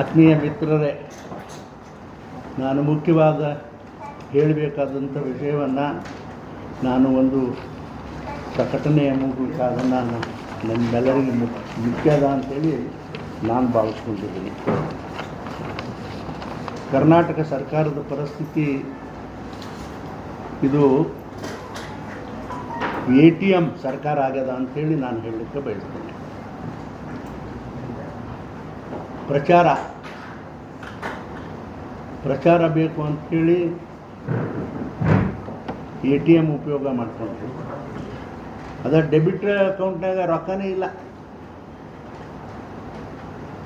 ಆತ್ಮೀಯ ಮಿತ್ರರೇ, ನಾನು ಮುಖ್ಯವಾದ ಹೇಳಬೇಕಾದಂಥ ವಿಷಯವನ್ನು ನಾನು ಒಂದು ಪ್ರಕಟಣೆಯ ಮೂಲಕ ಅದನ್ನು ನಮ್ಮೆಲ್ಲರಿಗೆ ಮುಖ್ಯ ಮುಖ್ಯದ ಅಂತೇಳಿ ನಾನು ಭಾವಿಸ್ಕೊಂಡಿದ್ದೀನಿ. ಕರ್ನಾಟಕ ಸರ್ಕಾರದ ಪರಿಸ್ಥಿತಿ ಇದು ಎ ಟಿ ಎಂ ಸರ್ಕಾರ ಆಗ್ಯದ ಅಂತೇಳಿ ನಾನು ಹೇಳಲಿಕ್ಕೆ ಬಯಸ್ತೇನೆ. ಪ್ರಚಾರ. ಪ್ರಚಾರ ಬೇಕು ಅಂಥೇಳಿ ಎ ಟಿ ಎಂ ಉಪಯೋಗ ಮಾಡ್ಕೊಂಡ್ರು. ಅದ ಡೆಬಿಟ್ ಅಕೌಂಟ್ನಾಗ ರೊಕ್ಕನೇ ಇಲ್ಲ.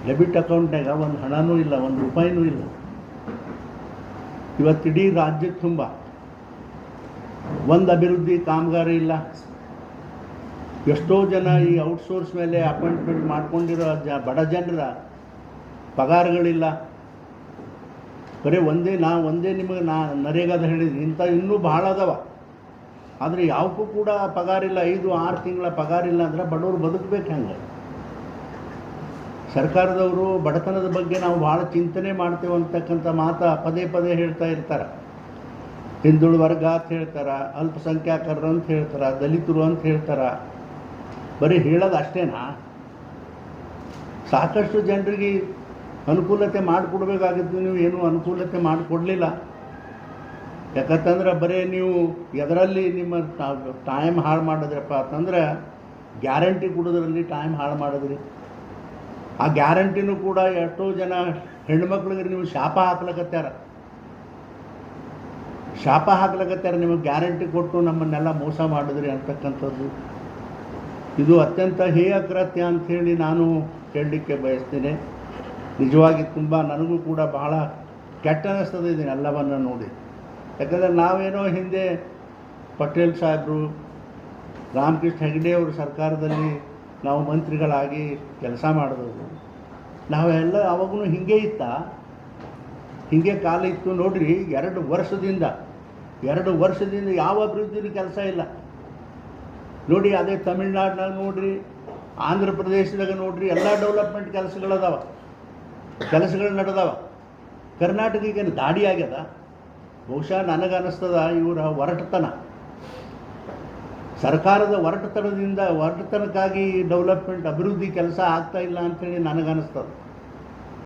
ಡೆಬಿಟ್ ಅಕೌಂಟ್ನಾಗ ಒಂದು ಹಣನೂ ಇಲ್ಲ, ಒಂದು ರೂಪಾಯಿನೂ ಇಲ್ಲ. ಇವತ್ತು ಇಡೀ ರಾಜ್ಯದ ತುಂಬ. ಒಂದು ಅಭಿವೃದ್ಧಿ ಕಾಮಗಾರಿ ಇಲ್ಲ. ಎಷ್ಟೋ ಜನ ಈ ಔಟ್ಸೋರ್ಸ್ ಮೇಲೆ ಅಪಾಯಿಂಟ್ಮೆಂಟ್ ಮಾಡ್ಕೊಂಡಿರೋ ಜ, ಬಡ ಜನರ ಪಗಾರಗಳಿಲ್ಲ. ಬರೀ ಒಂದೇ, ನಾ ಒಂದೇ ನಿಮಗೆ ನಾ ನರೇಗಾದ ಹೇಳಿದ್ವಿ ಇಂಥ ಇನ್ನೂ ಭಾಳ ಅದಾವ. ಆದರೆ ಯಾವಕ್ಕೂ ಕೂಡ ಪಗಾರಿಲ್ಲ. ಐದು, ಆರು ತಿಂಗಳ ಪಗಾರಿಲ್ಲ ಅಂದ್ರೆ ಬಡವರು ಬದುಕಬೇಕು ಹೆಂಗೆ? ಸರ್ಕಾರದವರು ಬಡತನದ ಬಗ್ಗೆ ನಾವು ಭಾಳ ಚಿಂತನೆ ಮಾಡ್ತೇವೆ ಅಂತಕ್ಕಂಥ ಮಾತು ಪದೇ ಪದೇ ಹೇಳ್ತಾ ಇರ್ತಾರೆ. ಹಿಂದುಳು ವರ್ಗ ಅಂತ ಹೇಳ್ತಾರೆ ಅಲ್ಪಸಂಖ್ಯಾತರು ಅಂತ ಹೇಳ್ತಾರೆ, ದಲಿತರು ಅಂತ ಹೇಳ್ತಾರೆ. ಬರೀ ಹೇಳೋದು ಅಷ್ಟೇನಾ? ಸಾಕಷ್ಟು ಜನರಿಗೆ ಅನುಕೂಲತೆ ಮಾಡಿಕೊಡ್ಬೇಕಾಗಿತ್ತು ನೀವು ಏನೂ ಅನುಕೂಲತೆ ಮಾಡಿಕೊಡ್ಲಿಲ್ಲ. ಯಾಕಂತಂದ್ರೆ ಬರೀ ನೀವು ಎದರಲ್ಲಿ ನಿಮ್ಮ ಟೈಮ್ ಹಾಳು ಮಾಡಿದ್ರಪ್ಪ ಅಂತಂದ್ರೆ ಗ್ಯಾರಂಟಿ ಕೊಡೋದ್ರಲ್ಲಿ ಟೈಮ್ ಹಾಳು ಮಾಡಿದ್ರಿ. ಆ ಗ್ಯಾರಂಟಿನೂ ಕೂಡ ಎಷ್ಟೋ ಜನ ಹೆಣ್ಮಕ್ಳಿಗೆ ನೀವು ಶಾಪ ಹಾಕ್ಲಕತ್ಯಾರ. ಶಾಪ ಹಾಕ್ಲಕತ್ಯಾರ, ನಿಮಗೆ ಗ್ಯಾರಂಟಿ ಕೊಟ್ಟು ನಮ್ಮನ್ನೆಲ್ಲ ಮೋಸ ಮಾಡಿದ್ರಿ ಅಂತಕ್ಕಂಥದ್ದು. ಇದು ಅತ್ಯಂತ ಹೇಯ ಕೃತ್ಯ ಅಂಥೇಳಿ ನಾನು ಹೇಳಲಿಕ್ಕೆ ಬಯಸ್ತೇನೆ. ನಿಜವಾಗಿ ತುಂಬ ನನಗೂ ಕೂಡ ಬಹಳ ಕೆಟ್ಟ ಅನ್ನಿಸ್ತದೆ ಇದನ್ನೆಲ್ಲವನ್ನು ನೋಡಿ. ಯಾಕಂದರೆ ನಾವೇನೋ ಹಿಂದೆ ಪಟೇಲ್ ಸಾಹೇಬರು, ರಾಮಕೃಷ್ಣ ಹೆಗಡೆ ಅವರು ಸರ್ಕಾರದಲ್ಲಿ ನಾವು ಮಂತ್ರಿಗಳಾಗಿ ಕೆಲಸ ಮಾಡಿದವರು. ನಾವೆಲ್ಲ ಅವಾಗೂ ಹಿಂಗೆ ಇತ್ತ. ಹಿಂಗೆ ಕಾಲ ಇತ್ತು ನೋಡ್ರಿ, ಎರಡು ವರ್ಷದಿಂದ ಎರಡು ವರ್ಷದಿಂದ ಯಾವ ಅಭಿವೃದ್ಧಿಯಲ್ಲಿ ಕೆಲಸ ಇಲ್ಲ. ನೋಡಿ, ಅದೇ ತಮಿಳ್ನಾಡಿನಾಗ ನೋಡ್ರಿ, ಆಂಧ್ರ ಪ್ರದೇಶದಾಗ ನೋಡ್ರಿ, ಎಲ್ಲ ಡೆವಲಪ್ಮೆಂಟ್ ಕೆಲಸಗಳದಾವ. ಕೆಲಸಗಳು ನಡೆದವ. ಕರ್ನಾಟಕ ಈಗೇನು ದಾಡಿ ಆಗ್ಯದ? ಬಹುಶಃ ನನಗೆ ಅನ್ನಿಸ್ತದ ಇವರ ಹೊರಟತನ ಸರ್ಕಾರದ ಒರಟತನದಿಂದ ಹೊರಟತನಕ್ಕಾಗಿ ಡೆವಲಪ್ಮೆಂಟ್ ಅಭಿವೃದ್ಧಿ ಕೆಲಸ ಆಗ್ತಾ ಇಲ್ಲ ಅಂಥೇಳಿ ನನಗನ್ನಿಸ್ತದೆ